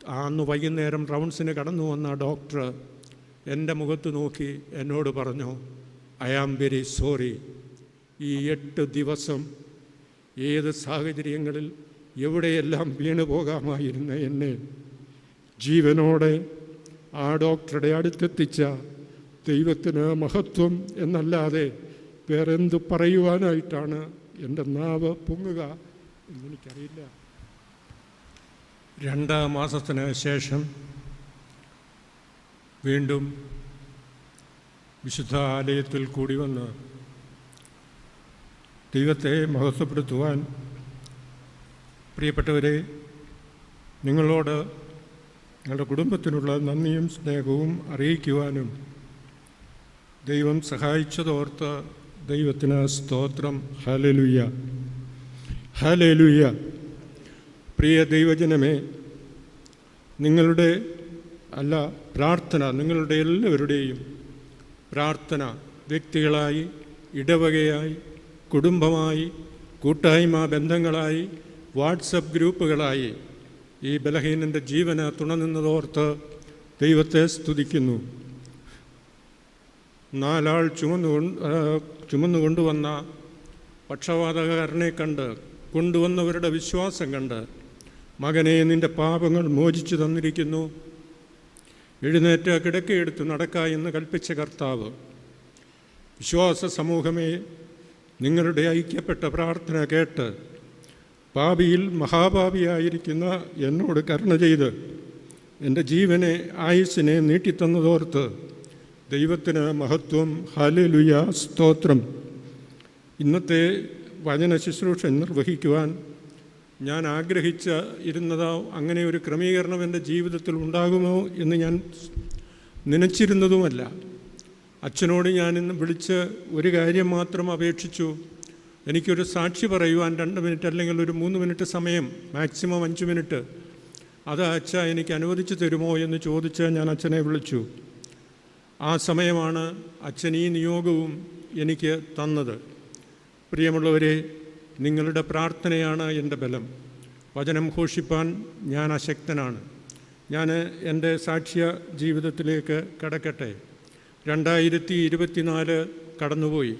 അന്ന് വൈകുന്നേരം റൗണ്ട്സിന് കടന്നു വന്ന ഡോക്ടർ എന്റെ മുഖത്ത് നോക്കി എന്നോട് പറഞ്ഞു ഐ ആം വെരി സോറി ഈ എട്ട് ദിവസം ഏത് സാഹചര്യങ്ങളിൽ എവിടെയെല്ലാം വീണു പോകാമായിരുന്ന എന്നെ ജീവനോടെ ആ ഡോക്ടറുടെ അടുത്തെത്തിച്ച ദൈവത്തിന് മഹത്വം എന്നല്ലാതെ വേറെന്ത് പറയുവാനായിട്ടാണ് എന്റെ നാവ് പൊങ്ങുക എന്നെനിക്കറിയില്ല. രണ്ടാം മാസത്തിന് ശേഷം വീണ്ടും വിശുദ്ധ ആലയത്തിൽ കൂടി വന്ന് ദൈവത്തെ മഹത്വപ്പെടുത്തുവാൻ പ്രിയപ്പെട്ടവരെ നിങ്ങളോട് നിങ്ങളുടെ കുടുംബത്തിനുള്ള നന്ദിയും സ്നേഹവും അറിയിക്കുവാനും ദൈവം സഹായിച്ചതോർത്ത് ദൈവത്തിന് സ്തോത്രം. ഹലലുയ്യ ഹലലുയ്യ പ്രിയ ദൈവജനമേ നിങ്ങളുടെ അല്ല പ്രാർത്ഥന നിങ്ങളുടെ എല്ലാവരുടെയും പ്രാർത്ഥന വ്യക്തികളായി ഇടവകയായി കുടുംബമായി കൂട്ടായ്മ ബന്ധങ്ങളായി വാട്സപ്പ് ഗ്രൂപ്പുകളായി ഈ ബലഹീനന്റെ ജീവന് തുണനിന്നതോർത്ത് ദൈവത്തെ സ്തുതിക്കുന്നു. നാലാൾ ചുമന്നുകൊണ്ട് ചുമന്നുകൊണ്ടുവന്ന പക്ഷപാതകാരനെ കണ്ട് കൊണ്ടുവന്നവരുടെ വിശ്വാസം കണ്ട് മകനെ നിന്റെ പാപങ്ങൾ മോചിച്ചു തന്നിരിക്കുന്നു. എഴുന്നേറ്റ് കിടക്കയെടുത്ത് നടക്ക എന്ന് കൽപ്പിച്ച കർത്താവ് വിശ്വാസ സമൂഹമേ നിങ്ങളുടെ ഐക്യപ്പെട്ട പ്രാർത്ഥന കേട്ട് പാപിയിൽ മഹാപാപിയായിരിക്കുന്ന എന്നോട് കരുണ ചെയ്ത് എന്റെ ജീവനെ ആയുസ്സിനെ നീട്ടിത്തന്നതോർത്ത് ദൈവത്തിന് മഹത്വം ഹലലുയ സ്തോത്രം. ഇന്നത്തെ വചന ശുശ്രൂഷ നിർവഹിക്കുവാൻ ഞാൻ ആഗ്രഹിച്ച ഇരുന്നതോ അങ്ങനെ ഒരു ക്രമീകരണം എന്റെ ജീവിതത്തിൽ ഉണ്ടാകുമോ എന്ന് ഞാൻ നനച്ചിരുന്നതുമല്ല. അച്ഛനോട് ഞാൻ ഇന്ന് വിളിച്ച് ഒരു കാര്യം മാത്രം അപേക്ഷിച്ചു. എനിക്കൊരു സാക്ഷി പറയുവാൻ രണ്ട് മിനിറ്റ് അല്ലെങ്കിൽ ഒരു മൂന്ന് മിനിറ്റ് സമയം മാക്സിമം അഞ്ച് മിനിറ്റ്. അത് അച്ഛ എനിക്ക് അനുവദിച്ചു തരുമോ എന്ന് ചോദിച്ച് ഞാൻ അച്ഛനെ വിളിച്ചു. ആ സമയമാണ് അച്ഛൻ ഈ നിയോഗവും എനിക്ക് തന്നത്. പ്രിയമുള്ളവരെ നിങ്ങളുടെ പ്രാർത്ഥനയാണ് എന്റെ ബലം. വചനം ഘോഷിപ്പാൻ ഞാൻ അശക്തനാണ്. ഞാൻ എന്റെ സാക്ഷ്യ ജീവിതത്തിലേക്ക് കടക്കട്ടെ. രണ്ടായിരത്തി ഇരുപത്തിനാല് കടന്നുപോയി.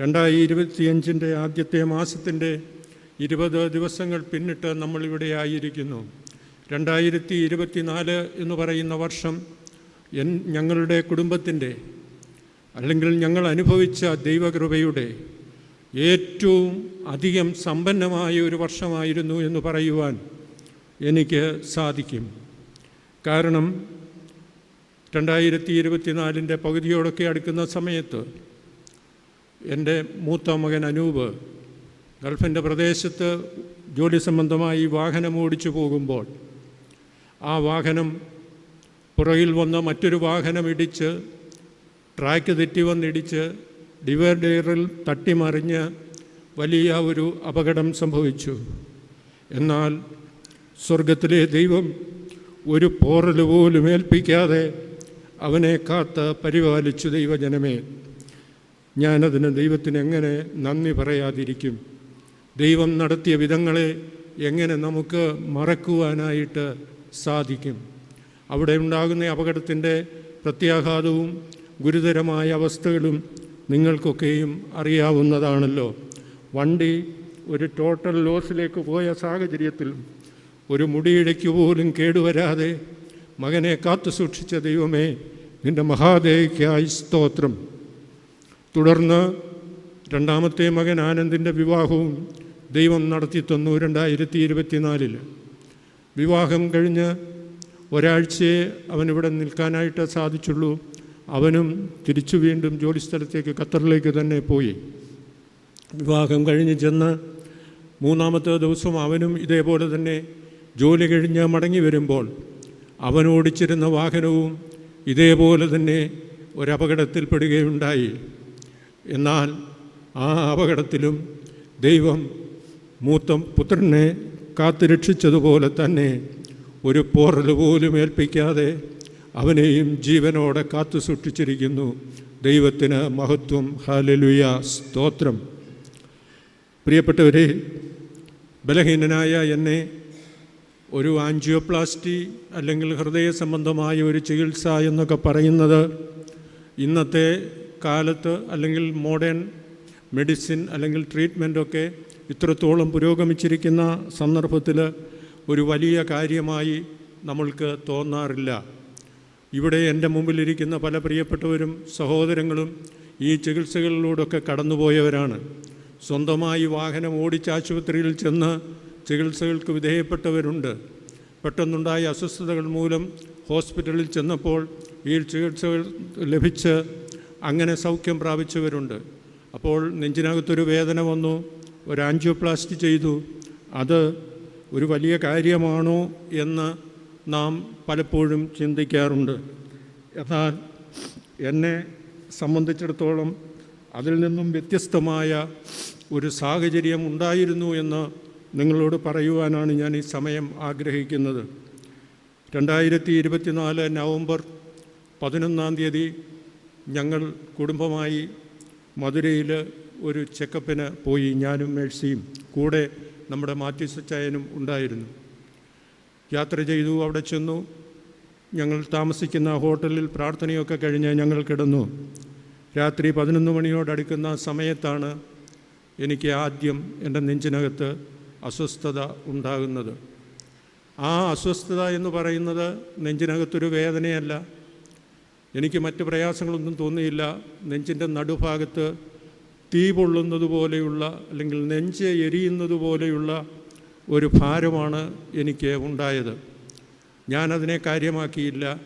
രണ്ടായിരത്തി ഇരുപത്തിയഞ്ചിന്റെ ആദ്യത്തെ മാസത്തിന്റെ ഇരുപത് ദിവസങ്ങൾ പിന്നിട്ട് നമ്മളിവിടെ ആയിരിക്കുന്നു. രണ്ടായിരത്തി ഇരുപത്തിനാല് എന്ന് പറയുന്ന വർഷം എൻ ഞങ്ങളുടെ കുടുംബത്തിന്റെ അല്ലെങ്കിൽ ഞങ്ങൾ അനുഭവിച്ച ദൈവകൃപയുടെ ഏറ്റവും അധികം സമ്പന്നമായ ഒരു വർഷമായിരുന്നു എന്ന് പറയുവാൻ എനിക്ക് സാധിക്കും. കാരണം രണ്ടായിരത്തി ഇരുപത്തിനാലിന്റെ പകുതിയോടൊക്കെ അടുക്കുന്ന സമയത്ത് എന്റെ മൂത്ത മകൻ അനൂപ് ഗൾഫിന്റെ പ്രദേശത്ത് ജോലി സംബന്ധമായി വാഹനം ഓടിച്ചു പോകുമ്പോൾ ആ വാഹനം പുറകിൽ വന്ന മറ്റൊരു വാഹനം ഇടിച്ച് ട്രാക്ക് തെറ്റി വന്നിടിച്ച് ഡിവൈഡറിൽ തട്ടിമറിഞ്ഞ് വലിയ ഒരു അപകടം സംഭവിച്ചു. എന്നാൽ സ്വർഗത്തിലെ ദൈവം ഒരു പോറൽ പോലും ഏൽപ്പിക്കാതെ അവനെ കാത്ത് പരിപാലിച്ചു ദൈവജനമേ. ഞാനതിന് ദൈവത്തിന് എങ്ങനെ നന്ദി പറയാതിരിക്കും? ദൈവം നടത്തിയ വിധങ്ങളെ എങ്ങനെ നമുക്ക് മറക്കുവാനായിട്ട് സാധിക്കും? അവിടെ ഉണ്ടാകുന്ന അപകടത്തിന്റെ പ്രത്യാഘാതവും ഗുരുതരമായ അവസ്ഥകളും നിങ്ങൾക്കൊക്കെയും അറിയാവുന്നതാണല്ലോ. വണ്ടി ഒരു ടോട്ടൽ ലോസിലേക്ക് പോയ സാഹചര്യത്തിൽ ഒരു മുടിയിടയ്ക്ക് പോലും കേടുവരാതെ മകനെ കാത്തു സൂക്ഷിച്ച ദൈവമേ നിന്റെ മഹാദേവിക്കായി സ്തോത്രം. തുടർന്ന് രണ്ടാമത്തെ മകൻ ആനന്ദിന്റെ വിവാഹവും ദൈവം നടത്തി തന്നു രണ്ടായിരത്തി ഇരുപത്തിനാലിൽ വിവാഹം കഴിഞ്ഞ് ഒരാഴ്ചയെ അവനിവിടെ നിൽക്കാനായിട്ട് സാധിച്ചുള്ളൂ. അവനും തിരിച്ചു വീണ്ടും ജോലിസ്ഥലത്തേക്ക് ഖത്തറിലേക്ക് തന്നെ പോയി. വിവാഹം കഴിഞ്ഞ് ചെന്ന് മൂന്നാമത്തെ ദിവസം അവനും ഇതേപോലെ തന്നെ ജോലി കഴിഞ്ഞ് മടങ്ങി വരുമ്പോൾ അവൻ ഓടിച്ചിരുന്ന വാഹനവും ഇതേപോലെ തന്നെ ഒരപകടത്തിൽപ്പെടുകയുണ്ടായി. എന്നാൽ ആ അപകടത്തിലും ദൈവം മൂത്ത പുത്രനെ കാത്തുരക്ഷിച്ചതുപോലെ തന്നെ ഒരു പോറൽ പോലും ഏൽപ്പിക്കാതെ അവനെയും ജീവനോടെ കാത്തു സൂക്ഷിച്ചിരിക്കുന്നു. ദൈവത്തിന് മഹത്വം. ഹാലലുയ സ്തോത്രം. പ്രിയപ്പെട്ടവരെ ബലഹീനനായ എന്നെ ഒരു ആൻജിയോപ്ലാസ്റ്റി അല്ലെങ്കിൽ ഹൃദയ സംബന്ധമായ ഒരു ചികിത്സ എന്നൊക്കെ പറയുന്നത് ഇന്നത്തെ കാലത്ത് അല്ലെങ്കിൽ മോഡേൺ മെഡിസിൻ അല്ലെങ്കിൽ ട്രീറ്റ്മെന്റൊക്കെ ഇത്രത്തോളം പുരോഗമിച്ചിരിക്കുന്ന സന്ദർഭത്തിൽ ഒരു വലിയ കാര്യമായി നമ്മൾക്ക് തോന്നാറില്ല. ഇവിടെ എന്റെ മുമ്പിലിരിക്കുന്ന പല പ്രിയപ്പെട്ടവരും സഹോദരങ്ങളും ഈ ചികിത്സകളിലൂടെയൊക്കെ കടന്നുപോയവരാണ്. സ്വന്തമായി വാഹനം ഓടിച്ച് ആശുപത്രിയിൽ ചെന്ന് ചികിത്സകൾക്ക് വിധേയപ്പെട്ടവരുണ്ട്. പെട്ടെന്നുണ്ടായ അസ്വസ്ഥതകൾ മൂലം ഹോസ്പിറ്റലിൽ ചെന്നപ്പോൾ ഈ ചികിത്സകൾ ലഭിച്ച് അങ്ങനെ സൗഖ്യം പ്രാപിച്ചവരുണ്ട്. അപ്പോൾ നെഞ്ചിനകത്തൊരു വേദന വന്നു ഒരു ആൻജിയോപ്ലാസ്റ്റി ചെയ്തു. അത് ഒരു വലിയ കാര്യമാണോ എന്ന് നാം പലപ്പോഴും ചിന്തിക്കാറുണ്ട്. എന്നാൽ എന്നെ സംബന്ധിച്ചിടത്തോളം അതിൽ നിന്നും വ്യത്യസ്തമായ ഒരു സാഹചര്യം ഉണ്ടായിരുന്നു എന്ന് നിങ്ങളോട് പറയുവാനാണ് ഞാൻ ഈ സമയം ആഗ്രഹിക്കുന്നത്. രണ്ടായിരത്തി ഇരുപത്തിനാല് നവംബർ പതിനൊന്നാം തീയതി ഞങ്ങൾ കുടുംബമായി മധുരയിൽ ഒരു ചെക്കപ്പിന് പോയി ഞാനും മേഴ്സിയും കൂടെ നമ്മുടെ മാത്യു സച്ചായനും ഉണ്ടായിരുന്നു. യാത്ര ചെയ്തു അവിടെ ചെന്നു. ഞങ്ങൾ താമസിക്കുന്ന ഹോട്ടലിൽ പ്രാർത്ഥനയൊക്കെ കഴിഞ്ഞ് ഞങ്ങൾ കിടന്നു. രാത്രി പതിനൊന്ന് മണിയോടടുക്കുന്ന സമയത്താണ് എനിക്ക് ആദ്യം എന്റെ നെഞ്ചിനകത്ത് അസ്വസ്ഥത ഉണ്ടാകുന്നത്. ആ അസ്വസ്ഥത എന്ന് പറയുന്നത് നെഞ്ചിനകത്തൊരു വേദനയല്ല. എനിക്ക് മറ്റ് പ്രയാസങ്ങളൊന്നും തോന്നിയില്ല. നെഞ്ചിന്റെ നടുഭാഗത്ത് തീ പൊള്ളുന്നത് പോലെയുള്ള അല്ലെങ്കിൽ നെഞ്ച് എരിയുന്നത് പോലെയുള്ള ഒരു ഭാരമാണ് എനിക്ക് ഉണ്ടായത്. ഞാനതിനെ കാര്യമാക്കിയില്ല.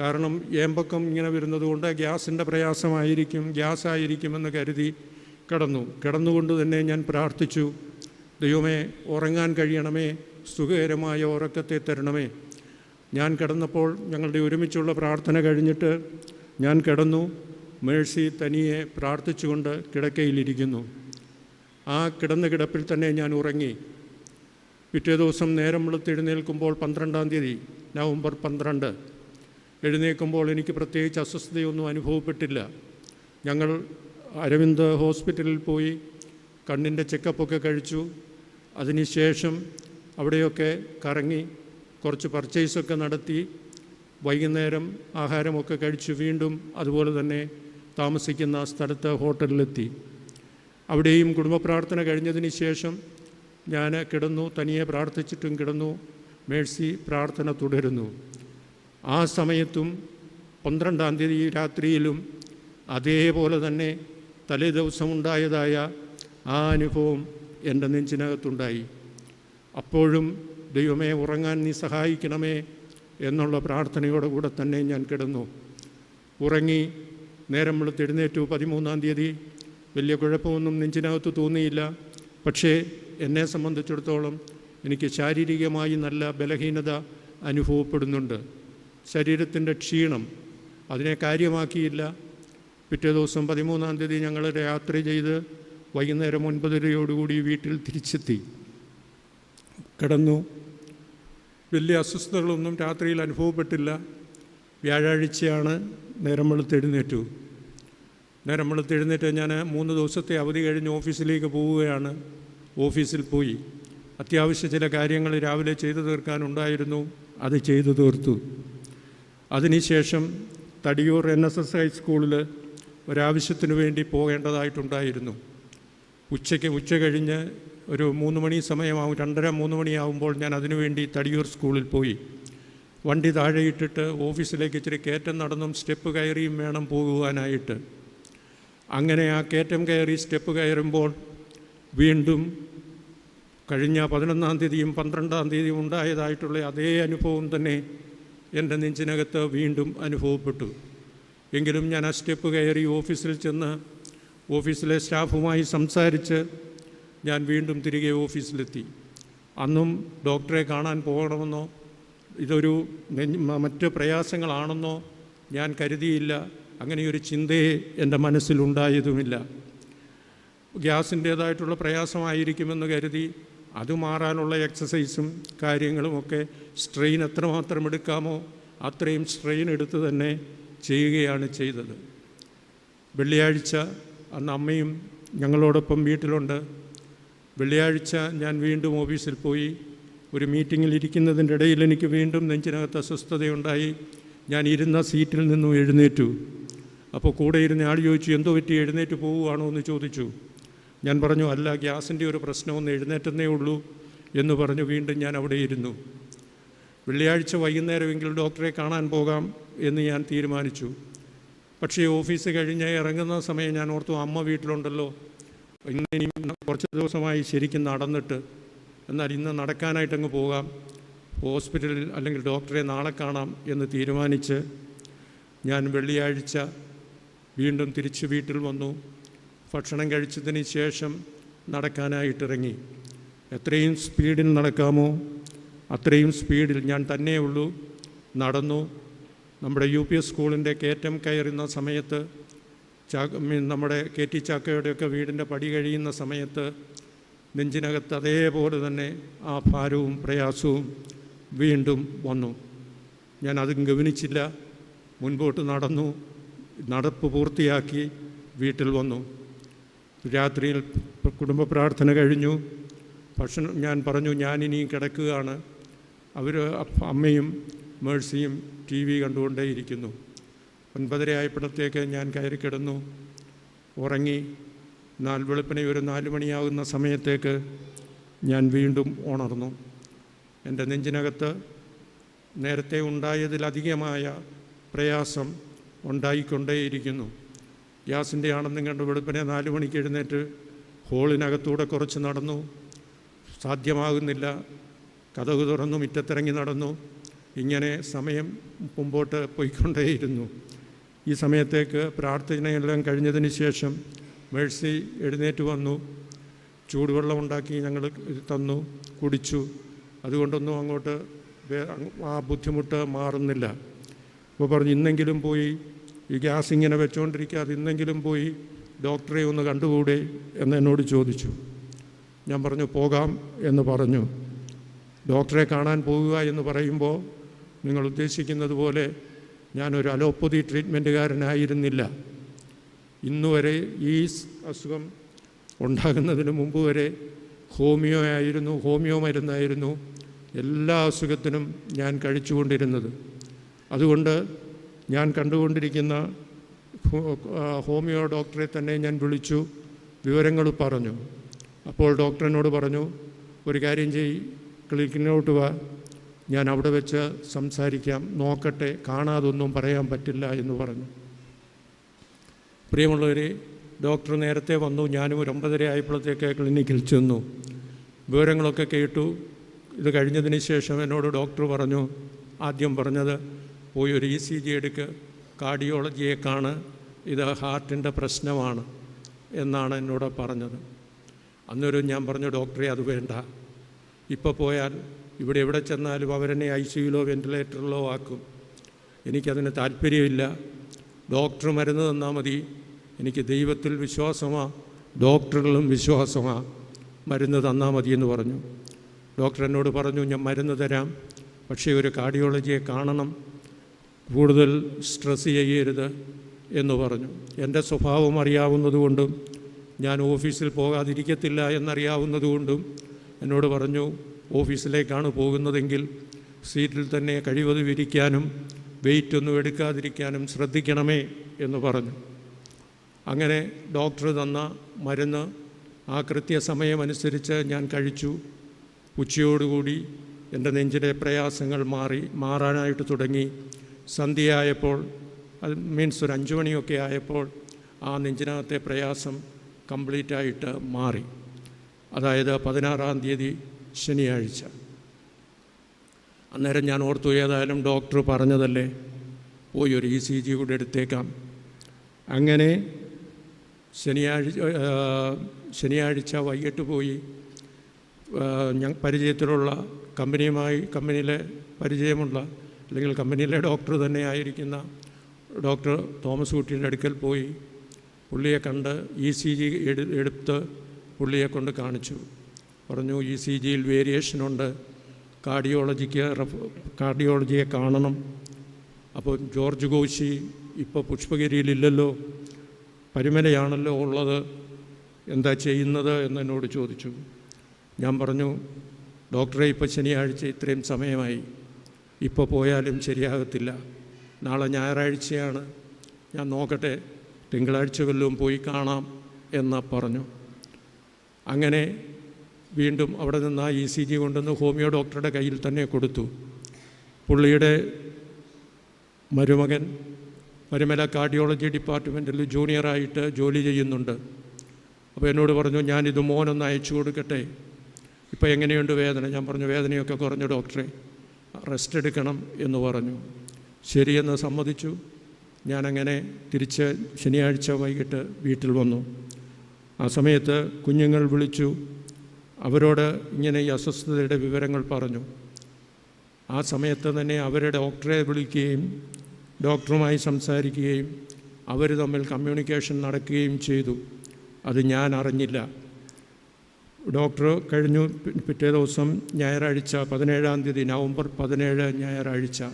കാരണം ഏമ്പക്കം ഇങ്ങനെ വരുന്നതുകൊണ്ട് ഗ്യാസിന്റെ പ്രയാസമായിരിക്കും ഗ്യാസ് ആയിരിക്കുമെന്ന് കരുതി കിടന്നു. കിടന്നുകൊണ്ട് തന്നെ ഞാൻ പ്രാർത്ഥിച്ചു ദൈവമേ ഉറങ്ങാൻ കഴിയണമേ സുഖകരമായ ഉറക്കത്തെ തരണമേ. ഞാൻ കിടന്നപ്പോൾ ഞങ്ങളുടെ ഒരുമിച്ചുള്ള പ്രാർത്ഥന കഴിഞ്ഞിട്ട് ഞാൻ കിടന്നു മേഴ്സി തനിയെ പ്രാർത്ഥിച്ചുകൊണ്ട് കിടക്കയിലിരിക്കുന്നു. ആ കിടന്ന കിടപ്പിൽ തന്നെ ഞാൻ ഉറങ്ങി. പിറ്റേ ദിവസം നേരം വെളുത്ത് എഴുന്നേൽക്കുമ്പോൾ പന്ത്രണ്ടാം തീയതി നവംബർ പന്ത്രണ്ട്. എഴുന്നേൽക്കുമ്പോൾ എനിക്ക് പ്രത്യേകിച്ച് അസ്വസ്ഥതയൊന്നും അനുഭവപ്പെട്ടില്ല. ഞങ്ങൾ അരവിന്ദ് ഹോസ്പിറ്റലിൽ പോയി കണ്ണിന്റെ ചെക്കപ്പൊക്കെ കഴിച്ചു. അതിനുശേഷം അവിടെയൊക്കെ കറങ്ങി കുറച്ച് പർച്ചേസൊക്കെ നടത്തി. വൈകുന്നേരം ആഹാരമൊക്കെ കഴിച്ച് വീണ്ടും അതുപോലെ തന്നെ താമസിക്കുന്ന സ്ഥലത്ത് ഹോട്ടലിലെത്തി. അവിടെയും കുടുംബ പ്രാർത്ഥന കഴിഞ്ഞതിന് ശേഷം ഞാൻ കിടന്നു തനിയെ പ്രാർത്ഥിച്ചിട്ടും കിടന്നു മേഴ്സി പ്രാർത്ഥന തുടരുന്നു. ആ സമയത്തും പന്ത്രണ്ടാം തീയതി രാത്രിയിലും അതേപോലെ തന്നെ തലേ ദിവസം ഉണ്ടായതായ ആ അനുഭവം എന്റെ നെഞ്ചിനകത്തുണ്ടായി. അപ്പോഴും ദൈവമേ ഉറങ്ങാൻ നീ സഹായിക്കണമേ എന്നുള്ള പ്രാർത്ഥനയോടെ കൂടെ തന്നെ ഞാൻ കിടന്നു. ഉറങ്ങി നേരം വെളുത്തെഴുന്നേറ്റു പതിമൂന്നാം തീയതി. വലിയ കുഴപ്പമൊന്നും നെഞ്ചിനകത്ത് തോന്നിയില്ല. പക്ഷേ എന്നെ സംബന്ധിച്ചിടത്തോളം എനിക്ക് ശാരീരികമായി നല്ല ബലഹീനത അനുഭവപ്പെടുന്നുണ്ട്. ശരീരത്തിന്റെ ക്ഷീണം അതിനെ കാര്യമാക്കിയില്ല. പിറ്റേ ദിവസം പതിമൂന്നാം തീയതി ഞങ്ങൾ രാത്രി ചെയ്ത് വൈകുന്നേരം ഒൻപതരയോടുകൂടി വീട്ടിൽ തിരിച്ചെത്തി. കിടന്നു. വലിയ അസ്വസ്ഥതകളൊന്നും രാത്രിയിൽ അനുഭവപ്പെട്ടില്ല. വ്യാഴാഴ്ചയാണ് നേരം വെളുത്തെഴുന്നേറ്റു നേരം വെളുത്തെഴുന്നേറ്റ് ഞാൻ മൂന്ന് ദിവസത്തെ അവധി കഴിഞ്ഞ് ഓഫീസിലേക്ക് പോവുകയാണ്. ഓഫീസിൽ പോയി. അത്യാവശ്യ ചില കാര്യങ്ങൾ രാവിലെ ചെയ്തു തീർക്കാനുണ്ടായിരുന്നു. അത് ചെയ്തു തീർത്തു. അതിനുശേഷം തടിയൂർ എൻ എസ് എസ് ഹൈസ്കൂളിൽ ഒരാവശ്യത്തിന് വേണ്ടി പോകേണ്ടതായിട്ടുണ്ടായിരുന്നു. ഉച്ചയ്ക്ക് ഉച്ച കഴിഞ്ഞ് ഒരു മൂന്ന് മണി സമയമാവും രണ്ടര മൂന്ന് മണിയാവുമ്പോൾ ഞാൻ അതിനുവേണ്ടി തടിയൂർ സ്കൂളിൽ പോയി. വണ്ടി താഴെയിട്ടിട്ട് ഓഫീസിലേക്ക് ഇച്ചിരി കയറ്റം നടന്നും സ്റ്റെപ്പ് കയറിയും വേണം പോകുവാനായിട്ട്. അങ്ങനെ ആ കയറ്റം കയറി സ്റ്റെപ്പ് കയറുമ്പോൾ വീണ്ടും കഴിഞ്ഞ പതിനൊന്നാം തീയതിയും പന്ത്രണ്ടാം തീയതിയും ഉണ്ടായതായിട്ടുള്ള അതേ അനുഭവം തന്നെ എന്റെ നെഞ്ചിനകത്ത് വീണ്ടും അനുഭവപ്പെട്ടു. എങ്കിലും ഞാൻ ആ സ്റ്റെപ്പ് കയറി ഓഫീസിൽ ചെന്ന് ഓഫീസിലെ സ്റ്റാഫുമായി സംസാരിച്ച് ഞാൻ വീണ്ടും തിരികെ ഓഫീസിലെത്തി. അന്നും ഡോക്ടറെ കാണാൻ പോകണമെന്നോ ഇതൊരു മറ്റ് പ്രയാസങ്ങളാണെന്നോ ഞാൻ കരുതിയില്ല. അങ്ങനെയൊരു ചിന്തയെ എന്റെ മനസ്സിലുണ്ടായതുമില്ല. ഗ്യാസിന്റേതായിട്ടുള്ള പ്രയാസമായിരിക്കുമെന്ന് കരുതി അത് മാറാനുള്ള എക്സസൈസും കാര്യങ്ങളുമൊക്കെ സ്ട്രെയിൻ എത്രമാത്രം എടുക്കാമോ അത്രയും സ്ട്രെയിൻ എടുത്ത് തന്നെ ചെയ്യുകയാണ് ചെയ്തത്. വെള്ളിയാഴ്ച അന്ന് അമ്മയും ഞങ്ങളോടൊപ്പം വീട്ടിലുണ്ട്. വെള്ളിയാഴ്ച ഞാൻ വീണ്ടും ഓഫീസിൽ പോയി. ഒരു മീറ്റിങ്ങിൽ ഇരിക്കുന്നതിന്റെ ഇടയിൽ എനിക്ക് വീണ്ടും നെഞ്ചിനകത്ത് അസ്വസ്ഥതയുണ്ടായി. ഞാൻ ഇരുന്ന സീറ്റിൽ നിന്നും എഴുന്നേറ്റു. അപ്പോൾ കൂടെ ഇരുന്ന ആൾ ചോദിച്ചു എന്തോ പറ്റി? എഴുന്നേറ്റ് പോവുകയാണോ? എന്ന് ചോദിച്ചു. ഞാൻ പറഞ്ഞു അല്ല ഗ്യാസിന്റെ ഒരു പ്രശ്നമൊന്നും എഴുന്നേറ്റെന്നേ ഉള്ളൂ എന്ന് പറഞ്ഞു വീണ്ടും ഞാൻ അവിടെ ഇരുന്നു. വെള്ളിയാഴ്ച വൈകുന്നേരമെങ്കിലും ഡോക്ടറെ കാണാൻ പോകാം എന്ന് ഞാൻ തീരുമാനിച്ചു. പക്ഷേ ഓഫീസ് കഴിഞ്ഞ് ഇറങ്ങുന്ന സമയം ഞാൻ ഓർത്തു അമ്മ വീട്ടിലുണ്ടല്ലോ. ഇന്ന് ഇനി കുറച്ച് ദിവസമായി ശരിക്കും നടന്നിട്ട്. എന്നാൽ ഇന്ന് നടക്കാനായിട്ടങ്ങ് പോകാം. ഹോസ്പിറ്റലിൽ അല്ലെങ്കിൽ ഡോക്ടറെ നാളെ കാണാം എന്ന് തീരുമാനിച്ച് ഞാൻ വെള്ളിയാഴ്ച വീണ്ടും തിരിച്ച് വീട്ടിൽ വന്നു. ഭക്ഷണം കഴിച്ചതിന് ശേഷം നടക്കാനായിട്ടിറങ്ങി. എത്രയും സ്പീഡിൽ നടക്കാമോ അത്രയും സ്പീഡിൽ ഞാൻ തന്നെയുള്ളൂ നടന്നു. നമ്മുടെ യു പി എസ് സ്കൂളിന്റെ കയറ്റം കയറുന്ന സമയത്ത് ചാക്ക നമ്മുടെ കെ ടി ചാക്കയുടെയൊക്കെ വീടിന്റെ പടി കഴിയുന്ന സമയത്ത് നെഞ്ചിനകത്ത് അതേപോലെ തന്നെ ആ ഭാരവും പ്രയാസവും വീണ്ടും വന്നു. ഞാൻ അതും ഗവനിച്ചില്ല. മുൻപോട്ട് നടന്നു. നടപ്പ് പൂർത്തിയാക്കി വീട്ടിൽ വന്നു. രാത്രിയിൽ കുടുംബ പ്രാർത്ഥന കഴിഞ്ഞു. ഭക്ഷണം ഞാൻ പറഞ്ഞു ഞാനിനിയും കിടക്കുകയാണ്. അവർ അമ്മയും മേഴ്സിയും ടി വി കണ്ടുകൊണ്ടേയിരിക്കുന്നു. ഒൻപതര ആയപ്പോഴത്തേക്ക് ഞാൻ കയറി കിടന്നു. ഉറങ്ങി. നാൽ വെളുപ്പിനെ ഒരു നാല് മണിയാകുന്ന സമയത്തേക്ക് ഞാൻ വീണ്ടും ഉണർന്നു. എന്റെ നെഞ്ചിനകത്ത് നേരത്തെ ഉണ്ടായതിലധികമായ പ്രയാസം ഉണ്ടായിക്കൊണ്ടേയിരിക്കുന്നു. ഗ്യാസിന്റെ ആണെന്നും കണ്ട് വെളുപ്പിനെ നാല് മണിക്ക് എഴുന്നേറ്റ് ഹോളിനകത്തൂടെ കുറച്ച് നടന്നു. സാധ്യമാകുന്നില്ല. കഥക് തുറന്നു മുറ്റത്തിറങ്ങി നടന്നു. ഇങ്ങനെ സമയം മുമ്പോട്ട് പോയിക്കൊണ്ടേയിരുന്നു. ഈ സമയത്തേക്ക് പ്രാർത്ഥനയെല്ലാം കഴിഞ്ഞതിന് ശേഷം മേഴ്സി എഴുന്നേറ്റ് വന്നു. ചൂടുവെള്ളം ഉണ്ടാക്കി ഞങ്ങൾ തന്നു കുടിച്ചു. അതുകൊണ്ടൊന്നും അങ്ങോട്ട് ആ ബുദ്ധിമുട്ട് മാറുന്നില്ല. അപ്പോൾ പറഞ്ഞു ഇന്നെങ്കിലും പോയി ഈ ഗ്യാസ് ഇങ്ങനെ വെച്ചുകൊണ്ടിരിക്കാതെ ഇന്നെങ്കിലും പോയി ഡോക്ടറെ ഒന്ന് കണ്ടുകൂടെ എന്ന് എന്നോട് ചോദിച്ചു. ഞാൻ പറഞ്ഞു പോകാം എന്ന് പറഞ്ഞു. ഡോക്ടറെ കാണാൻ പോകുക എന്ന് പറയുമ്പോൾ നിങ്ങൾ ഉദ്ദേശിക്കുന്നത് പോലെ ഞാനൊരു അലോപ്പതി ട്രീറ്റ്മെന്റുകാരനായിരുന്നില്ല. ഇന്നുവരെ ഈ അസുഖം ഉണ്ടാകുന്നതിന് മുമ്പ് വരെ ഹോമിയോ ആയിരുന്നു ഹോമിയോ മരുന്നായിരുന്നു എല്ലാ അസുഖത്തിനും ഞാൻ കഴിച്ചുകൊണ്ടിരുന്നത്. അതുകൊണ്ട് ഞാൻ കണ്ടുകൊണ്ടിരിക്കുന്ന ഹോമിയോ ഡോക്ടറെ തന്നെ ഞാൻ വിളിച്ചു വിവരങ്ങൾ പറഞ്ഞു. അപ്പോൾ ഡോക്ടറിനോട് പറഞ്ഞു ഒരു കാര്യം ചെയ് ക്ലിനിക്കിനോട്ട് വാ. ഞാൻ അവിടെ വെച്ച് സംസാരിക്കാം. നോക്കട്ടെ കാണാതൊന്നും പറയാൻ പറ്റില്ല എന്ന് പറഞ്ഞു. പ്രിയമുള്ളവരെ ഡോക്ടർ നേരത്തെ വന്നു. ഞാനും ഒരു ഒമ്പതര ആയപ്പോഴത്തേക്ക് ക്ലിനിക്കിൽ ചെന്നു. വിവരങ്ങളൊക്കെ കേട്ടു. ഇത് കഴിഞ്ഞതിന് ശേഷം എന്നോട് ഡോക്ടർ പറഞ്ഞു ആദ്യം പറഞ്ഞത് പോയി ഒരു ഇ സി ജി എടുക്ക് കാർഡിയോളജിയെ കാണ് ഇത് ഹാർട്ടിന്റെ പ്രശ്നമാണ് എന്നാണ് എന്നോട് പറഞ്ഞത്. അന്നൊരു ഞാൻ പറഞ്ഞു ഡോക്ടറെ അത് വേണ്ട. ഇപ്പോൾ പോയാൽ ഇവിടെ എവിടെ ചെന്നാലും അവരെന്നെ ഐ സിയിലോ വെന്റിലേറ്ററിലോ ആക്കും. എനിക്കതിന് താല്പര്യമില്ല. ഡോക്ടർ മരുന്ന് തന്നാൽ മതി. എനിക്ക് ദൈവത്തിൽ വിശ്വാസമാ ഡോക്ടറിലും വിശ്വാസമാ. മരുന്ന് തന്നാൽ മതി എന്ന് പറഞ്ഞു. ഡോക്ടർ എന്നോട് പറഞ്ഞു ഞാൻ മരുന്ന് തരാം. പക്ഷേ ഒരു കാർഡിയോളജിയെ കാണണം. കൂടുതൽ സ്ട്രെസ് ചെയ്യരുത് എന്ന് പറഞ്ഞു. എന്റെ സ്വഭാവം അറിയാവുന്നതുകൊണ്ടും ഞാൻ ഓഫീസിൽ പോകാതിരിക്കത്തില്ല എന്നറിയാവുന്നതുകൊണ്ടും എന്നോട് പറഞ്ഞു ഓഫീസിലേക്കാണ് പോകുന്നതെങ്കിൽ സീറ്റിൽ തന്നെ കഴിവതും വിരിക്കാനും വെയിറ്റ് ഒന്നും എടുക്കാതിരിക്കാനും ശ്രദ്ധിക്കണമേ എന്ന് പറഞ്ഞു. അങ്ങനെ ഡോക്ടർ തന്ന മരുന്ന് ആ കൃത്യസമയമനുസരിച്ച് ഞാൻ കഴിച്ചു. ഉച്ചയോടുകൂടി എന്റെ നെഞ്ചിലെ പ്രയാസങ്ങൾ മാറി മാറാനായിട്ട് തുടങ്ങി. സന്ധ്യയായപ്പോൾ അത് മീൻസ് ഒരു അഞ്ചു മണിയൊക്കെ ആയപ്പോൾ ആ നെഞ്ചിനകത്തെ പ്രയാസം കംപ്ലീറ്റ് ആയിട്ട് മാറി. അതായത് പതിനാറാം തീയതി ശനിയാഴ്ച. അന്നേരം ഞാൻ ഓർത്തു ഏതായാലും ഡോക്ടർ പറഞ്ഞതല്ലേ പോയി ഒരു ഇ സി ജി കൂടെ എടുത്തേക്കാം. അങ്ങനെ ശനിയാഴ്ച ശനിയാഴ്ച വൈകിട്ട് പോയി ഞാൻ പരിചയത്തിലുള്ള കമ്പനിയുമായി കമ്പനിയിലെ പരിചയമുള്ള അല്ലെങ്കിൽ കമ്പനിയിലെ ഡോക്ടർ തന്നെ ആയിരിക്കുന്ന ഡോക്ടർ തോമസ് കുട്ടിയുടെ അടുക്കൽ പോയി പുള്ളിയെ കണ്ട് ഇ സി ജി എടുത്ത് പുള്ളിയെ കൊണ്ട് കാണിച്ചു. പറഞ്ഞു ഇ സി ജിയിൽ വേരിയേഷനുണ്ട് കാർഡിയോളജിക്ക് കാർഡിയോളജിയെ കാണണം. അപ്പോൾ ജോർജ് ഗോശി ഇപ്പോൾ പുഷ്പഗിരിയിലില്ലല്ലോ. പരിമലയാണല്ലോ ഉള്ളത്. എന്താ ചെയ്യുന്നത് എന്ന് എന്നോട് ചോദിച്ചു. ഞാൻ പറഞ്ഞു ഡോക്ടറെ ഇപ്പോൾ ശനിയാഴ്ച ഇത്രയും സമയമായി ഇപ്പോൾ പോയാലും ശരിയാകത്തില്ല. നാളെ ഞായറാഴ്ചയാണ്. ഞാൻ നോക്കട്ടെ തിങ്കളാഴ്ച വല്ലതും പോയി കാണാം എന്ന് പറഞ്ഞു. അങ്ങനെ വീണ്ടും അവിടെ നിന്ന് ആ ഇ സി ജി കൊണ്ടുവന്ന് ഹോമിയോ ഡോക്ടറുടെ കയ്യിൽ തന്നെ കൊടുത്തു. പുള്ളിയുടെ മരുമകൻ മരുമല കാർഡിയോളജി ഡിപ്പാർട്ട്മെന്റിൽ ജൂനിയറായിട്ട് ജോലി ചെയ്യുന്നുണ്ട്. അപ്പോൾ എന്നോട് പറഞ്ഞു ഞാനിത് മോനൊന്ന് അയച്ചു കൊടുക്കട്ടെ. ഇപ്പോൾ എങ്ങനെയുണ്ട് വേദന? ഞാൻ പറഞ്ഞു വേദനയൊക്കെ കുറഞ്ഞു ഡോക്ടറെ. റെസ്റ്റ് എടുക്കണം എന്ന് പറഞ്ഞു. ശരിയെന്ന് സമ്മതിച്ചു. ഞാനങ്ങനെ തിരിച്ച് ശനിയാഴ്ച വൈകിട്ട് വീട്ടിൽ വന്നു. ആ സമയത്ത് കുഞ്ഞുങ്ങൾ വിളിച്ചു. അവരോട് ഇങ്ങനെ ഈ അസ്വസ്ഥതയുടെ വിവരങ്ങൾ പറഞ്ഞു. ആ സമയത്ത് തന്നെ അവരെ ഡോക്ടറെ വിളിക്കുകയും ഡോക്ടറുമായി സംസാരിക്കുകയും അവർ തമ്മിൽ കമ്മ്യൂണിക്കേഷൻ നടക്കുകയും ചെയ്തു. അത് ഞാൻ അറിഞ്ഞില്ല. ഡോക്ടർ കഴിഞ്ഞു പിറ്റേ ദിവസം ഞായറാഴ്ച പതിനേഴാം തീയതി നവംബർ പതിനേഴ് ഞായറാഴ്ച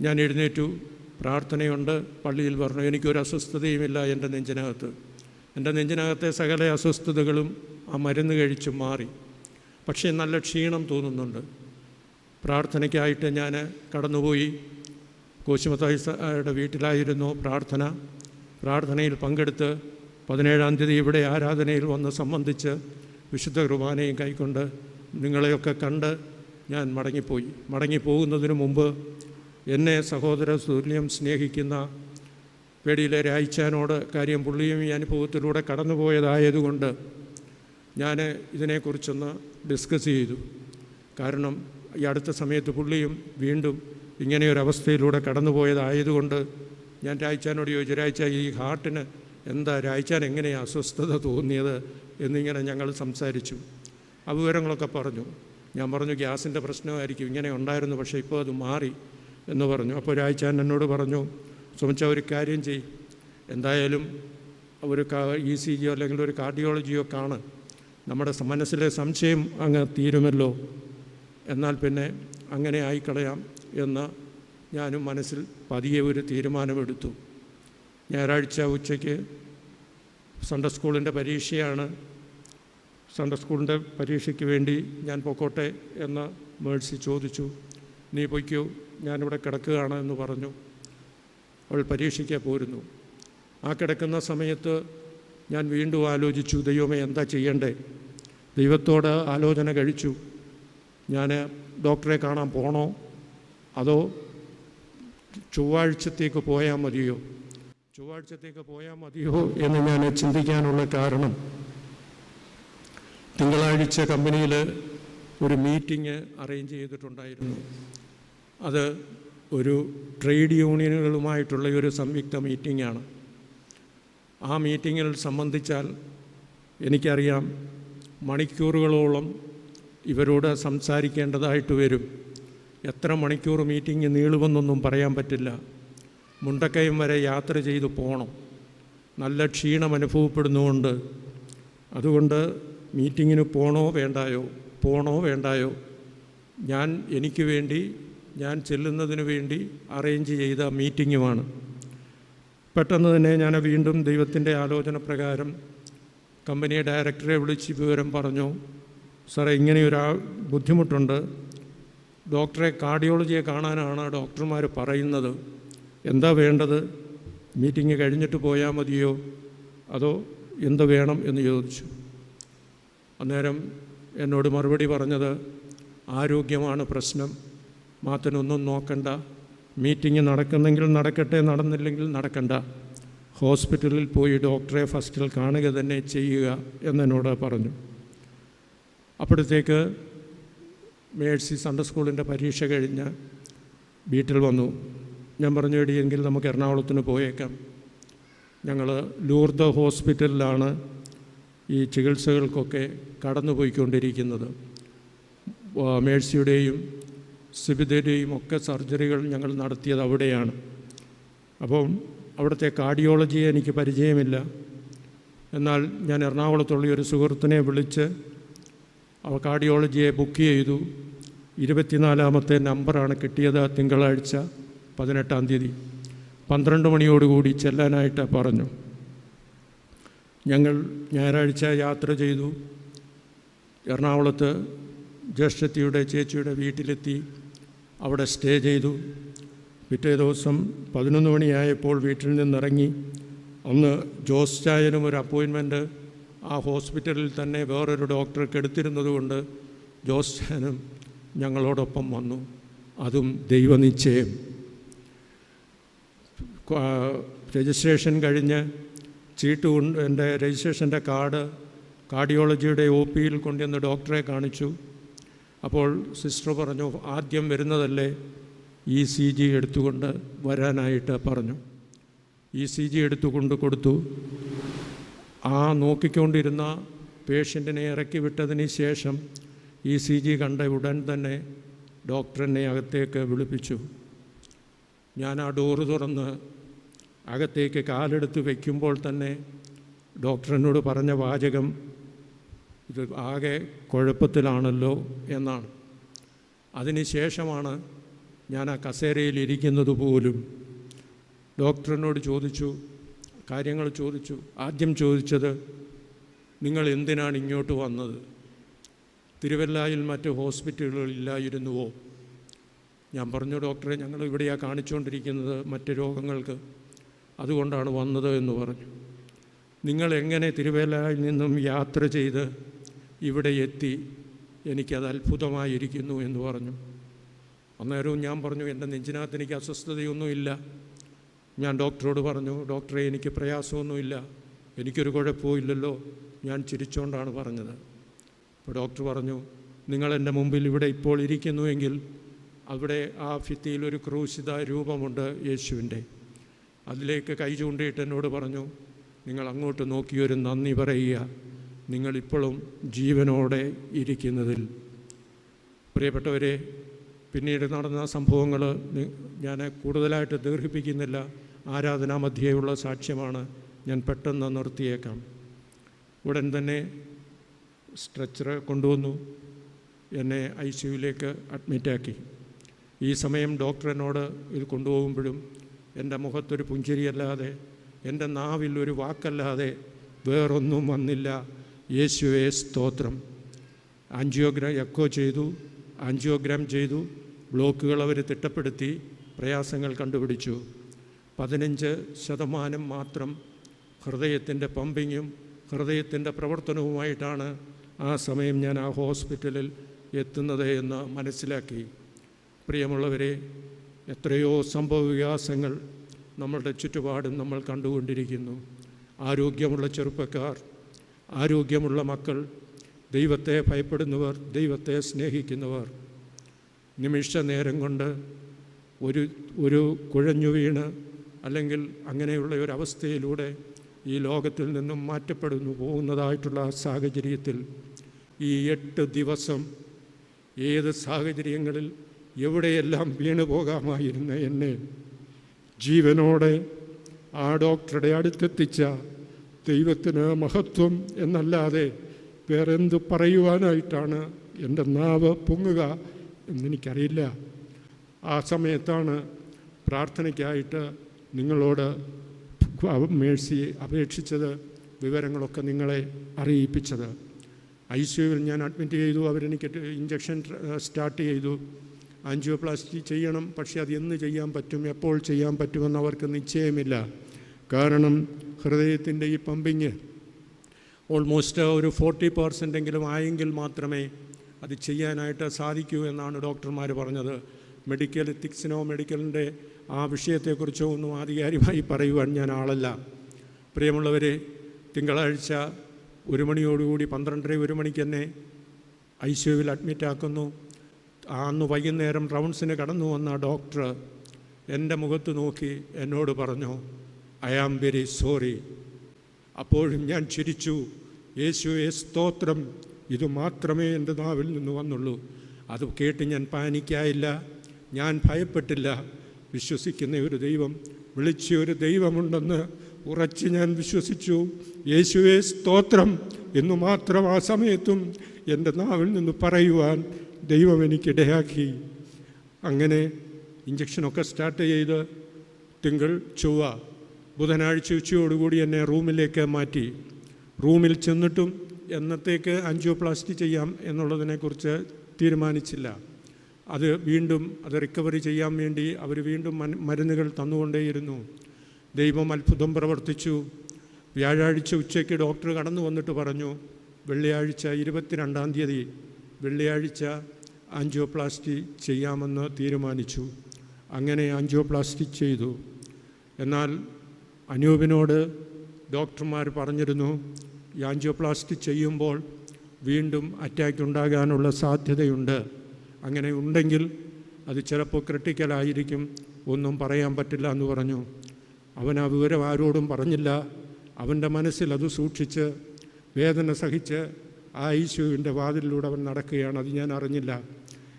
ഞാൻ എഴുന്നേറ്റു. പ്രാർത്ഥനയുണ്ട്. പള്ളിയിൽ പറഞ്ഞു എനിക്കൊരു അസ്വസ്ഥതയുമില്ല എന്റെ നെഞ്ചിനകത്ത്. എന്റെ നെഞ്ചിനകത്തെ സകല അസ്വസ്ഥതകളും ആ മരുന്ന് കഴിച്ച് മാറി. പക്ഷേ നല്ല ക്ഷീണം തോന്നുന്നുണ്ട്. പ്രാർത്ഥനയ്ക്കായിട്ട് ഞാൻ കടന്നുപോയി. കോശിമത്തായിയുടെ വീട്ടിലായിരുന്നു പ്രാർത്ഥന. പ്രാർത്ഥനയിൽ പങ്കെടുത്ത് പതിനേഴാം തീയതി ഇവിടെ ആരാധനയിൽ വന്ന് സംബന്ധിച്ച് വിശുദ്ധ കുർബാനയും കൈക്കൊണ്ട് നിങ്ങളെയൊക്കെ കണ്ട് ഞാൻ മടങ്ങിപ്പോയി. മടങ്ങിപ്പോകുന്നതിന് മുമ്പ് എന്നെ സഹോദര തുല്യം സ്നേഹിക്കുന്ന പേടിയിലെ രായിച്ചാനോട് കാര്യം പുള്ളിയും ഈ അനുഭവത്തിലൂടെ കടന്നുപോയതായതുകൊണ്ട് ഞാൻ ഇതിനെക്കുറിച്ചൊന്ന് ഡിസ്കസ് ചെയ്തു. കാരണം ഈ അടുത്ത സമയത്ത് പുള്ളിയും വീണ്ടും ഇങ്ങനെയൊരവസ്ഥയിലൂടെ കടന്നുപോയതായതുകൊണ്ട് ഞാൻ രായിച്ചാനോട് ചോദിച്ചു രായിച്ച ഈ ഹാർട്ടിന് എന്താ രായിച്ചാൻ എങ്ങനെയാണ് അസ്വസ്ഥത തോന്നിയത് എന്നിങ്ങനെ ഞങ്ങൾ സംസാരിച്ചു. ആ വിവരങ്ങളൊക്കെ പറഞ്ഞു. ഞാൻ പറഞ്ഞു ഗ്യാസിന്റെ പ്രശ്നമായിരിക്കും ഇങ്ങനെ ഉണ്ടായിരുന്നു പക്ഷേ ഇപ്പോൾ അത് മാറി എന്ന് പറഞ്ഞു. അപ്പോൾ രായിച്ചാൻ എന്നോട് പറഞ്ഞു സുമിച്ച ഒരു കാര്യം ചെയ്. എന്തായാലും ഒരു ഇ സി ജിയോ അല്ലെങ്കിൽ ഒരു കാർഡിയോളജിയോ കാണ്. നമ്മുടെ മനസ്സിലെ സംശയം അങ്ങ് തീരുമല്ലോ. എന്നാൽ പിന്നെ അങ്ങനെ ആയിക്കളയാം എന്ന് ഞാനും മനസ്സിൽ പതിയെ ഒരു തീരുമാനമെടുത്തു. ഞായറാഴ്ച ഉച്ചയ്ക്ക് സൺഡേ സ്കൂളിന്റെ പരീക്ഷയാണ്. സൺഡേ സ്കൂളിന്റെ പരീക്ഷയ്ക്ക് വേണ്ടി ഞാൻ പൊക്കോട്ടെ എന്ന് മേഴ്സി ചോദിച്ചു. നീ പൊയ്ക്കോ ഞാനിവിടെ കിടക്കുകയാണ് എന്ന് പറഞ്ഞു. അവൾ പരീക്ഷയ്ക്ക് പോരുന്നു. ആ കിടക്കുന്ന സമയത്ത് ഞാൻ വീണ്ടും ആലോചിച്ചു ദൈവമേ എന്താ ചെയ്യണ്ടേ? ദൈവത്തോട് ആലോചന കഴിച്ചു. ഞാൻ ഡോക്ടറെ കാണാൻ പോണോ? അതോ ചൊവ്വാഴ്ചത്തേക്ക് പോയാൽ മതിയോ? ചൊവ്വാഴ്ചത്തേക്ക് പോയാൽ മതിയോ എന്ന് ഞാൻ ചിന്തിക്കാനുള്ള കാരണം. തിങ്കളാഴ്ച കമ്പനിയിൽ ഒരു മീറ്റിംഗ് അറേഞ്ച് ചെയ്തിട്ടുണ്ടായിരുന്നു. അത് ഒരു ട്രേഡ് യൂണിയനുകളുമായിട്ടുള്ള ഒരു സംയുക്ത മീറ്റിംഗാണ്. ആ മീറ്റിങ്ങിൽ സംബന്ധിച്ചാൽ എനിക്കറിയാം മണിക്കൂറുകളോളം ഇവരോട് സംസാരിക്കേണ്ടതായിട്ട് വരും. എത്ര മണിക്കൂർ മീറ്റിംഗ് നീളുമെന്നൊന്നും പറയാൻ പറ്റില്ല. മുണ്ടക്കയം വരെ യാത്ര ചെയ്തു പോകണം നല്ല ക്ഷീണം അനുഭവപ്പെടുന്നുകൊണ്ട്. അതുകൊണ്ട് മീറ്റിങ്ങിന് പോണോ വേണ്ടായോ? പോണോ വേണ്ടായോ? ഞാൻ എനിക്ക് വേണ്ടി ഞാൻ ചെല്ലുന്നതിന് വേണ്ടി അറേഞ്ച് ചെയ്ത മീറ്റിങ്ങുമാണ്. പെട്ടെന്ന് തന്നെ ഞാൻ വീണ്ടും ദൈവത്തിന്റെ ആലോചന പ്രകാരം കമ്പനി ഡയറക്ടറെ വിളിച്ച് വിവരം പറഞ്ഞു. സാറേ ഇങ്ങനെയൊരു ബുദ്ധിമുട്ടുണ്ട്. ഡോക്ടറെ കാർഡിയോളജിയെ കാണാനാണ് ഡോക്ടർമാർ പറയുന്നത്. എന്താ വേണ്ടത്? മീറ്റിംഗ് കഴിഞ്ഞിട്ട് പോയാൽ മതിയോ? അതോ എന്ത് വേണം എന്ന് ചോദിച്ചു. അന്നേരം എന്നോട് മറുപടി പറഞ്ഞത് ആരോഗ്യമാണ് പ്രശ്നം. മാത്തനൊന്നും നോക്കണ്ട. മീറ്റിംഗ് നടക്കുന്നെങ്കിൽ നടക്കട്ടെ നടന്നില്ലെങ്കിൽ നടക്കണ്ട. ഹോസ്പിറ്റലിൽ പോയി ഡോക്ടറെ ഫസ്റ്റിൽ കാണുക തന്നെ ചെയ്യുക എന്നെന്നോട് പറഞ്ഞു. അപ്പോഴത്തേക്ക് മേഴ്സി സൺഡർ സ്കൂളിന്റെ പരീക്ഷ കഴിഞ്ഞ് വീട്ടിൽ വന്നു. ഞാൻ പറഞ്ഞു എടിയെങ്കിൽ നമുക്ക് എറണാകുളത്തിന് പോയേക്കാം. ഞങ്ങൾ ലൂർദ ഹോസ്പിറ്റലിലാണ് ഈ ചികിത്സകൾക്കൊക്കെ കടന്നുപോയിക്കൊണ്ടിരിക്കുന്നത്. മേഴ്സിയുടെയും സിബിതയുടെയും ഒക്കെ സർജറികൾ ഞങ്ങൾ നടത്തിയത് അവിടെയാണ്. അപ്പം അവിടുത്തെ കാർഡിയോളജിയെ എനിക്ക് പരിചയമില്ല. എന്നാൽ ഞാൻ എറണാകുളത്തുള്ള ഒരു സുഹൃത്തിനെ വിളിച്ച് അവ കാർഡിയോളജിയെ ബുക്ക് ചെയ്തു. ഇരുപത്തിനാലാമത്തെ നമ്പറാണ് കിട്ടിയത് തിങ്കളാഴ്ച. പതിനെട്ടാം തീയതി പന്ത്രണ്ട് മണിയോടുകൂടി ചെല്ലാനായിട്ട് പറഞ്ഞു. ഞങ്ങൾ ഞായറാഴ്ച യാത്ര ചെയ്തു. എറണാകുളത്ത് ജ്യേഷ്ഠത്തിയുടെ ചേച്ചിയുടെ വീട്ടിലെത്തി അവിടെ സ്റ്റേ ചെയ്തു. പിറ്റേ ദിവസം പതിനൊന്ന് മണിയായപ്പോൾ വീട്ടിൽ നിന്നിറങ്ങി. അന്ന് ജോസ് ചായനും ഒരു അപ്പോയിൻമെന്റ് ആ ഹോസ്പിറ്റലിൽ തന്നെ വേറൊരു ഡോക്ടർക്ക് എടുത്തിരുന്നതുകൊണ്ട് ജോസ് ചായനും ഞങ്ങളോടൊപ്പം വന്നു. അതും ദൈവനിശ്ചയം. രജിസ്ട്രേഷൻ കഴിഞ്ഞ് ചീട്ട് കൊണ്ട് എന്റെ രജിസ്ട്രേഷന്റെ കാർഡ് കാർഡിയോളജിയുടെ ഒ പിയിൽ കൊണ്ടുവന്ന് ഡോക്ടറെ കാണിച്ചു. അപ്പോൾ സിസ്റ്റർ പറഞ്ഞു ആദ്യം വരുന്നതല്ലേ ഇ സി ജി എടുത്തുകൊണ്ട് വരാനായിട്ട്? പറഞ്ഞു. ഇ സി ജി എടുത്തുകൊണ്ട് കൊടുത്തു. ആ നോക്കിക്കൊണ്ടിരുന്ന പേഷ്യന്റിനെ ഇറക്കി വിട്ടതിന് ശേഷം ഇ സി ജി കണ്ട ഉടൻ തന്നെ ഡോക്ടറിനെ അകത്തേക്ക് വിളിപ്പിച്ചു. ഞാൻ ആ ഡോറ് തുറന്ന് അകത്തേക്ക് കാലെടുത്ത് വയ്ക്കുമ്പോൾ തന്നെ ഡോക്ടറിനോട് പറഞ്ഞ വാചകം ഇത് ആകെ കുഴപ്പത്തിലാണല്ലോ എന്നാണ്. അതിനുശേഷമാണ് ഞാൻ ആ കസേരയിൽ ഇരിക്കുന്നത് പോലും. ഡോക്ടറിനോട് ചോദിച്ചു കാര്യങ്ങൾ ചോദിച്ചു. ആദ്യം ചോദിച്ചത് നിങ്ങൾ എന്തിനാണ് ഇങ്ങോട്ട് വന്നത്? തിരുവല്ലായിൽ മറ്റ് ഹോസ്പിറ്റലുകളില്ലായിരുന്നുവോ ഞാൻ പറഞ്ഞു ഡോക്ടറെ ഞങ്ങൾ ഇവിടെയാണ് കാണിച്ചുകൊണ്ടിരിക്കുന്നത് മറ്റ് രോഗങ്ങൾക്ക്. അതുകൊണ്ടാണ് വന്നത് എന്ന് പറഞ്ഞു. നിങ്ങൾ എങ്ങനെ തിരുവേലായിൽ നിന്നും യാത്ര ചെയ്ത് ഇവിടെ എത്തി എനിക്കത് അത്ഭുതമായിരിക്കുന്നു എന്ന് പറഞ്ഞു. അന്നേരവും ഞാൻ പറഞ്ഞു എന്റെ നെഞ്ചിനകത്ത് എനിക്ക് അസ്വസ്ഥതയൊന്നുമില്ല. ഞാൻ ഡോക്ടറോട് പറഞ്ഞു ഡോക്ടറെ എനിക്ക് പ്രയാസമൊന്നുമില്ല. എനിക്കൊരു കുഴപ്പവും ഇല്ലല്ലോ. ഞാൻ ചിരിച്ചുകൊണ്ടാണ് പറഞ്ഞത്. അപ്പോൾ ഡോക്ടർ പറഞ്ഞു നിങ്ങൾ എന്റെ മുമ്പിൽ ഇവിടെ ഇപ്പോൾ ഇരിക്കുന്നുവെങ്കിൽ അവിടെ ആ ഭിത്തിയിൽ ഒരു ക്രൂശിത രൂപമുണ്ട് യേശുവിന്റെ. അതിലേക്ക് കൈ ചൂണ്ടിയിട്ട് എന്നോട് പറഞ്ഞു നിങ്ങൾ അങ്ങോട്ട് നോക്കിയൊരു നന്ദി പറയുക. നിങ്ങളിപ്പോഴും ജീവനോടെ ഇരിക്കുന്നതിൽ. പ്രിയപ്പെട്ടവരെ പിന്നീട് നടന്ന സംഭവങ്ങൾ ഞാൻ കൂടുതലായിട്ട് ദീർഘിപ്പിക്കുന്നില്ല. ആരാധനാ മധ്യേയുള്ള സാക്ഷ്യമാണ് ഞാൻ പെട്ടെന്ന് നിർത്തിയേക്കാം. ഉടൻ തന്നെ സ്ട്രെച്ചർ കൊണ്ടുവന്നു. എന്നെ ഐ സിയുലേക്ക് അഡ്മിറ്റാക്കി. ഈ സമയം ഡോക്ടർ എന്നോട് ഇത് കൊണ്ടുപോകുമ്പോഴും എന്റെ മുഖത്തൊരു പുഞ്ചിരിയല്ലാതെ എന്റെ നാവിൽ ഒരു വാക്കല്ലാതെ വേറൊന്നും വന്നില്ല. യേശുവേ സ്തോത്രം. ആൻജിയോഗ്രാം എക്കോ ചെയ്തു ആൻജിയോഗ്രാം ചെയ്തു ബ്ലോക്കുകൾ അവർ തിട്ടപ്പെടുത്തി പ്രയാസങ്ങൾ കണ്ടുപിടിച്ചു. പതിനഞ്ച് ശതമാനം മാത്രം ഹൃദയത്തിന്റെ പമ്പിങ്ങും ഹൃദയത്തിന്റെ പ്രവർത്തനവുമായിട്ടാണ് ആ സമയം ഞാൻ ആ ഹോസ്പിറ്റലിൽ എത്തുന്നത് എന്ന് മനസ്സിലാക്കി. പ്രിയമുള്ളവരെ എത്രയോ സംഭവ വികാസങ്ങൾ നമ്മളുടെ ചുറ്റുപാടും നമ്മൾ കണ്ടുകൊണ്ടിരിക്കുന്നു. ആരോഗ്യമുള്ള ചെറുപ്പക്കാർ ആരോഗ്യമുള്ള മക്കൾ ദൈവത്തെ ഭയപ്പെടുന്നവർ ദൈവത്തെ സ്നേഹിക്കുന്നവർ. നിമിഷ നേരം കൊണ്ട് ഒരു ഒരു കുഴഞ്ഞു വീണ് അല്ലെങ്കിൽ അങ്ങനെയുള്ള ഒരു അവസ്ഥയിലൂടെ ഈ ലോകത്തിൽ നിന്നും മാറ്റപ്പെടുന്നു പോകുന്നതായിട്ടുള്ള സാഹചര്യത്തിൽ ഈ എട്ട് ദിവസം ഏത് സാഹചര്യങ്ങളിൽ എവിടെയെല്ലാം വീണു പോകാമായിരുന്ന എന്നെ. ജീവനോടെ ആ ഡോക്ടറുടെ അടുത്തെത്തിച്ച ദൈവത്തിന് മഹത്വം എന്നല്ലാതെ വേറെന്ത് പറയുവാനായിട്ടാണ് എന്റെ നാവ് പൊങ്ങുക എന്നെനിക്കറിയില്ല. ആ സമയത്താണ് പ്രാർത്ഥനയ്ക്കായിട്ട് നിങ്ങളോട് മേഴ്സി അപേക്ഷിച്ചത് വിവരങ്ങളൊക്കെ നിങ്ങളെ അറിയിപ്പിച്ചത്. ഐ സിയുവിൽ ഞാൻ അഡ്മിറ്റ് ചെയ്തു അവരെനിക്ക് ഇഞ്ചക്ഷൻ സ്റ്റാർട്ട് ചെയ്തു. ആൻജിയോപ്ലാസ്റ്റി ചെയ്യണം പക്ഷേ അത് എന്ന് ചെയ്യാൻ പറ്റും എപ്പോൾ ചെയ്യാൻ പറ്റുമെന്ന് അവർക്ക് നിശ്ചയമില്ല. കാരണം ഹൃദയത്തിന്റെ ഈ പമ്പിങ് ഓൾമോസ്റ്റ് ഒരു ഫോർട്ടി പെർസെന്റെങ്കിലും ആയെങ്കിൽ മാത്രമേ അത് ചെയ്യാനായിട്ട് സാധിക്കൂ എന്നാണ് ഡോക്ടർമാർ പറഞ്ഞത്. മെഡിക്കൽ എത്തിക്സിനോ മെഡിക്കലിന്റെ ആ വിഷയത്തെക്കുറിച്ചോ ഒന്നും ആധികാരികമായി പറയുവാൻ ഞാൻ ആളല്ല. പ്രിയമുള്ളവരെ തിങ്കളാഴ്ച ഒരു മണിയോടുകൂടി പന്ത്രണ്ടര ഒരു മണിക്ക് തന്നെ ഐ സിയുവിൽ അഡ്മിറ്റാക്കുന്നു. അന്ന് വൈകുന്നേരം റൗണ്ട്സിന് കടന്നു വന്ന ഡോക്ടർ എന്റെ മുഖത്ത് നോക്കി എന്നോട് പറഞ്ഞു ഐ ആം വെരി സോറി. അപ്പോഴും ഞാൻ ചിരിച്ചു. യേശുവേ സ്തോത്രം. ഇത് മാത്രമേ എന്റെ നാവിൽ നിന്ന് വന്നുള്ളൂ. അത് കേട്ട് ഞാൻ പാനിക്കായില്ല. ഞാൻ ഭയപ്പെട്ടില്ല. വിശ്വസിക്കുന്ന ഒരു ദൈവം വിളിച്ച ഒരു ദൈവമുണ്ടെന്ന് ഉറച്ച് ഞാൻ വിശ്വസിച്ചു. യേശുവേ സ്തോത്രം. എന്നു മാത്രം ആ സമയത്തും എന്റെ നാവിൽ നിന്ന് പറയുവാൻ ദൈവം എനിക്കിടയാക്കി അങ്ങനെ ഇഞ്ചക്ഷനൊക്കെ സ്റ്റാർട്ട് ചെയ്ത് തിങ്കൾ ചൊവ്വ ബുധനാഴ്ച ഉച്ചയോടുകൂടി എന്നെ റൂമിലേക്ക് മാറ്റി. റൂമിൽ ചെന്നിട്ടും എന്നത്തേക്ക് ആൻജിയോപ്ലാസ്റ്റി ചെയ്യാം എന്നുള്ളതിനെക്കുറിച്ച് തീരുമാനിച്ചില്ല. അത് വീണ്ടും അത് റിക്കവറി ചെയ്യാൻ വേണ്ടി അവർ വീണ്ടും മരുന്നുകൾ തന്നുകൊണ്ടേയിരുന്നു. ദൈവം അത്ഭുതം പ്രവർത്തിച്ചു. വ്യാഴാഴ്ച ഉച്ചയ്ക്ക് ഡോക്ടർ കടന്നു വന്നിട്ട് പറഞ്ഞു വെള്ളിയാഴ്ച ഇരുപത്തിരണ്ടാം തീയതി വെള്ളിയാഴ്ച ആൻജിയോപ്ലാസ്റ്റി ചെയ്യാമെന്ന് തീരുമാനിച്ചു. അങ്ങനെ ആൻജിയോപ്ലാസ്റ്റി ചെയ്തു. എന്നാൽ അനൂപിനോട് ഡോക്ടർമാർ പറഞ്ഞിരുന്നു ഈ ആൻജിയോപ്ലാസ്റ്റി ചെയ്യുമ്പോൾ വീണ്ടും അറ്റാക്ക് ഉണ്ടാകാനുള്ള സാധ്യതയുണ്ട്. അങ്ങനെ ഉണ്ടെങ്കിൽ അത് ചിലപ്പോൾ ക്രിട്ടിക്കലായിരിക്കും ഒന്നും പറയാൻ പറ്റില്ല എന്ന് പറഞ്ഞു. അവൻ ആ വിവരം ആരോടും പറഞ്ഞില്ല. അവന്റെ മനസ്സിൽ അത് സൂക്ഷിച്ച് വേദന സഹിച്ച് ആ ഐശുവിന്റെ വാതിലിലൂടെ അവൻ നടക്കുകയാണ്. അത് ഞാൻ അറിഞ്ഞില്ല.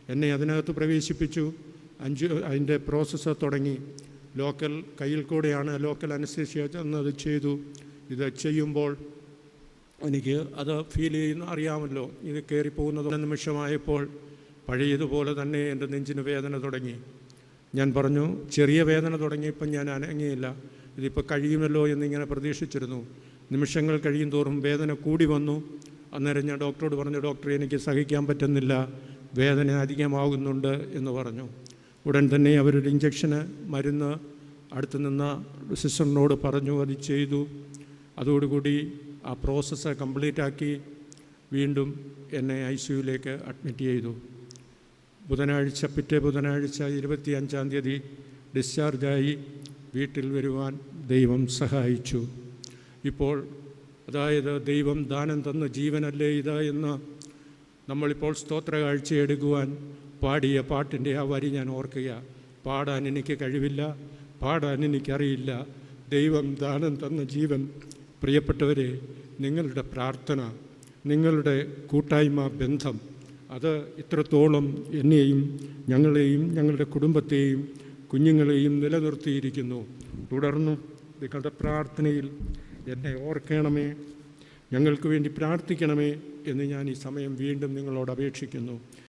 എന്നെ അതിനകത്ത് പ്രവേശിപ്പിച്ചു. അഞ്ച് അതിന്റെ പ്രോസസ്സ് തുടങ്ങി. ലോക്കൽ കയ്യിൽ കൂടെയാണ് ലോക്കൽ അനസ്തേഷ്യ എന്നത് ചെയ്തു. ഇത് ചെയ്യുമ്പോൾ എനിക്ക് അത് ഫീൽ ചെയ്യുന്ന അറിയാമല്ലോ. ഇത് കയറിപ്പോകുന്നത് നിമിഷമായപ്പോൾ പഴയതുപോലെ തന്നെ എന്റെ നെഞ്ചിന് വേദന തുടങ്ങി. ഞാൻ പറഞ്ഞു ചെറിയ വേദന തുടങ്ങിയപ്പം ഞാൻ അനങ്ങിയില്ല. ഇതിപ്പോൾ കഴിയുമല്ലോ എന്നിങ്ങനെ പ്രതീക്ഷിച്ചിരുന്നു. നിമിഷങ്ങൾ കഴിയും തോറും വേദന കൂടി വന്നു. അന്നേരം ഞാൻ ഡോക്ടറോട് പറഞ്ഞു ഡോക്ടറെ എനിക്ക് സഹിക്കാൻ പറ്റുന്നില്ല. വേദന അധികമാകുന്നുണ്ട് എന്ന് പറഞ്ഞു. ഉടൻ തന്നെ അവരൊരു ഇഞ്ചക്ഷന് മരുന്ന് അടുത്ത് നിന്ന സിസ്റ്ററിനോട് പറഞ്ഞു അത് ചെയ്തു. അതോടുകൂടി ആ പ്രോസസ്സ് കംപ്ലീറ്റ് ആക്കി വീണ്ടും എന്നെ ഐ സിയുലേക്ക് അഡ്മിറ്റ് ചെയ്തു. ബുധനാഴ്ച പിറ്റേ ബുധനാഴ്ച ഇരുപത്തി അഞ്ചാം തീയതി ഡിസ്ചാർജായി വീട്ടിൽ വരുവാൻ ദൈവം സഹായിച്ചു. ഇപ്പോൾ അതായത് ദൈവം ദാനം തന്ന ജീവനല്ലേ ഇത് എന്ന് നമ്മളിപ്പോൾ സ്തോത്ര കാഴ്ചയെടുക്കുവാൻ പാടിയ പാട്ടിന്റെ ആ വരി ഞാൻ ഓർക്കുക. പാടാൻ എനിക്ക് കഴിവില്ല പാടാൻ എനിക്കറിയില്ല. ദൈവം ദാനം തന്ന ജീവൻ. പ്രിയപ്പെട്ടവരെ നിങ്ങളുടെ പ്രാർത്ഥന നിങ്ങളുടെ കൂട്ടായ്മ ബന്ധം അത് ഇത്രത്തോളം എന്നെയും ഞങ്ങളെയും ഞങ്ങളുടെ കുടുംബത്തെയും കുഞ്ഞുങ്ങളെയും നിലനിർത്തിയിരിക്കുന്നു. തുടർന്നും നിങ്ങളുടെ പ്രാർത്ഥനയിൽ എന്നെ ഓർക്കണമേ. ഞങ്ങൾക്ക് വേണ്ടി പ്രാർത്ഥിക്കണമേ. എന്ന് ഞാൻ ഈ സമയം വീണ്ടും നിങ്ങളോട് അപേക്ഷിക്കുന്നു.